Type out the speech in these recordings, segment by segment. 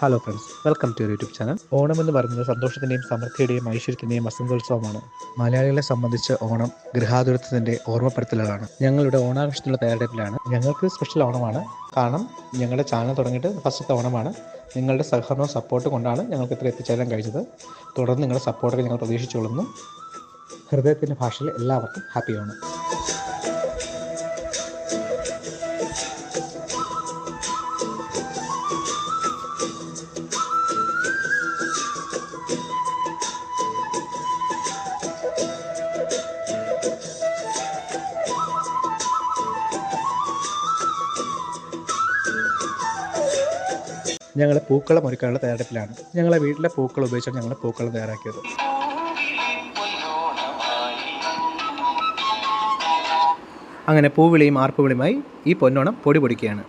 Hello friends welcome to YouTube channel Onam എന്ന് പറയുന്നത് സന്തോഷത്തിന്റെയും സമൃദ്ധിയുടെയും ഐശ്വര്യത്തിന്റെയും വസന്തോത്സവമാണ്. മലയാളികളെ സംബന്ധിച്ച് ഓണം ഗൃഹാതുരത്വത്തിന്റെ ഓർമ്മപ്പെടുത്തലുകളാണ്. ഞങ്ങളുടെ ഓണാഘോഷത്തിനുള്ള തയ്യാറെടുപ്പിലാണ്. ഞങ്ങൾക്ക് സ്പെഷ്യൽ ഓണമാണ്. കാരണം ഞങ്ങളുടെ ചാനൽ തുടങ്ങിയിട്ട് ഫസ്റ്റത്തെ ഓണമാണ്. നിങ്ങളുടെ സഹകരണവും സപ്പോർട്ട് കൊണ്ടാണ് ഞങ്ങൾക്ക് ഇത്ര എത്തിച്ചേരാൻ കഴിച്ചത് തുടർന്ന് നിങ്ങളുടെ സപ്പോർട്ടൊക്കെ ഞങ്ങൾ പ്രതീക്ഷിച്ചുകൊള്ളുന്നു. ഹൃദയത്തിന്റെ ഭാഷയിൽ എല്ലാവർക്കും ഹാപ്പി ഓണം. ഞങ്ങൾ പൂക്കളം ഒരുക്കാനുള്ള തയ്യാറെടുപ്പിലാണ്. ഞങ്ങളെ വീട്ടിലെ പൂക്കൾ ഉപയോഗിച്ചാണ് ഞങ്ങൾ പൂക്കളം തയ്യാറാക്കിയത്. അങ്ങനെ പൂവിളിയും ആർപ്പുവിളിയുമായി ഈ പൊന്നോണം പൊടി പൊടിക്കുകയാണ്.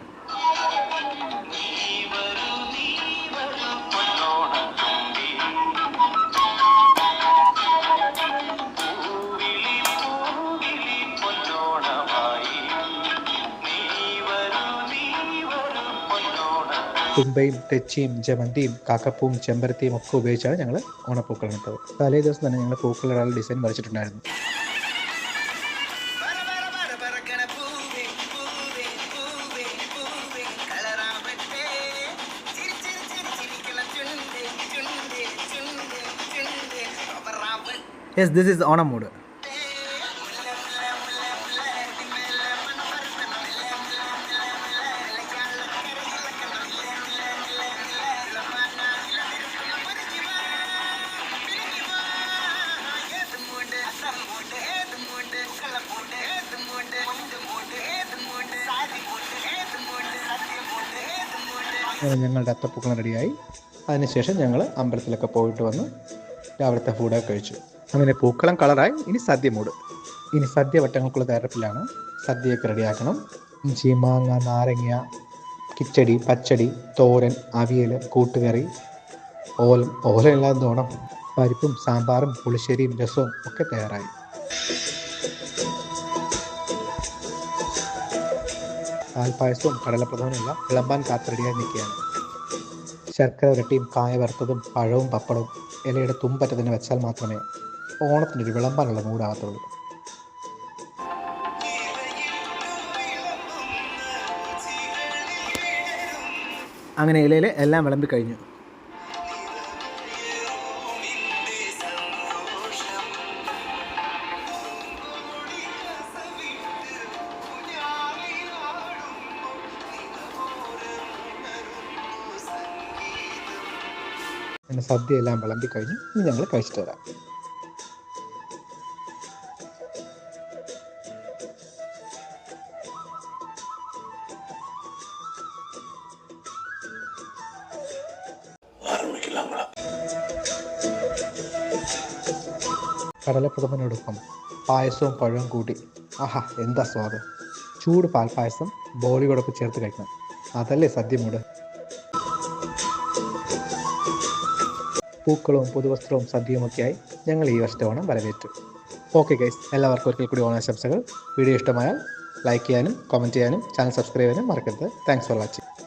തുമ്പയും തെച്ചിയും ജമന്തിയും കാക്കപ്പൂവും ചെമ്പരത്തിയും ഒക്കെ ഉപയോഗിച്ചാണ് ഞങ്ങൾ ഓണപ്പൂക്കൾ നട്ടത്. തലേ ദിവസം തന്നെ ഞങ്ങൾ പൂക്കളുടെ design വരച്ചിട്ടുണ്ടായിരുന്നു. Yes this is Onam mood ഞങ്ങളുടെ അത്തപ്പൂക്കളം റെഡിയായി. അതിനുശേഷം ഞങ്ങൾ അമ്പലത്തിലൊക്കെ പോയിട്ട് വന്ന് രാവിലത്തെ ഫുഡൊക്കെ കഴിച്ചു. അങ്ങനെ പൂക്കളം കളറായി ഇനി സദ്യ മൂട്. ഇനി സദ്യ വട്ടങ്ങൾക്കുള്ള തയ്യാറെടുപ്പിലാണ് സദ്യയൊക്കെ റെഡിയാക്കണം. ഇഞ്ചി മാങ്ങ നാരങ്ങ കിച്ചടി പച്ചടി തോരൻ അവിയൽ കൂട്ടുകറി ഓലം ഓലം ഇല്ലാതെ ഓണം പരിപ്പും സാമ്പാറും പുളിശ്ശേരിയും രസവും ഒക്കെ തയ്യാറായി. പാൽപ്പായസവും കടലപ്രഥമനും വിളമ്പാൻ കാത്തിരടിയായി നിൽക്കുകയാണ്. ശർക്കര ഉരട്ടിയും കായ വറുത്തതും പഴവും പപ്പടവും ഇലയുടെ തുമ്പറ്റ തന്നെ വെച്ചാൽ മാത്രമേ ഓണത്തിനൊരു വിളമ്പാനുള്ള മൂടാകത്തുള്ളൂ അങ്ങനെ ഇലയിൽ എല്ലാം വിളമ്പി കഴിഞ്ഞു. അങ്ങനെ സദ്യ എല്ലാം വിളമ്പി കഴിഞ്ഞു ഇനി ഞങ്ങൾ കഴിച്ചിട്ട് വരാം. കടലപ്പുറമനോടൊപ്പം പായസവും പഴവും കൂട്ടി. ആഹാ എന്താ സ്വാദ്. ചൂട് പാൽപ്പായസം ബോളിയോടൊപ്പം ചേർത്ത് കഴിക്കണം. അതല്ലേ സദ്യ മൂട്. പൂക്കളവും പുതുവസ്ത്രവും സദ്യയുമൊക്കെയായി ഞങ്ങൾ ഈ വർഷത്തെ ഓണം വരവേറ്റു ഓക്കെ ഗൈസ് എല്ലാവർക്കും ഒരിക്കൽ കൂടി ഓണാശംസകൾ. വീഡിയോ ഇഷ്ടമായാൽ ലൈക്ക് ചെയ്യാനും കമന്റ് ചെയ്യാനും ചാനൽ സബ്സ്ക്രൈബ് ചെയ്യാനും മറക്കരുത്. Thanks for watching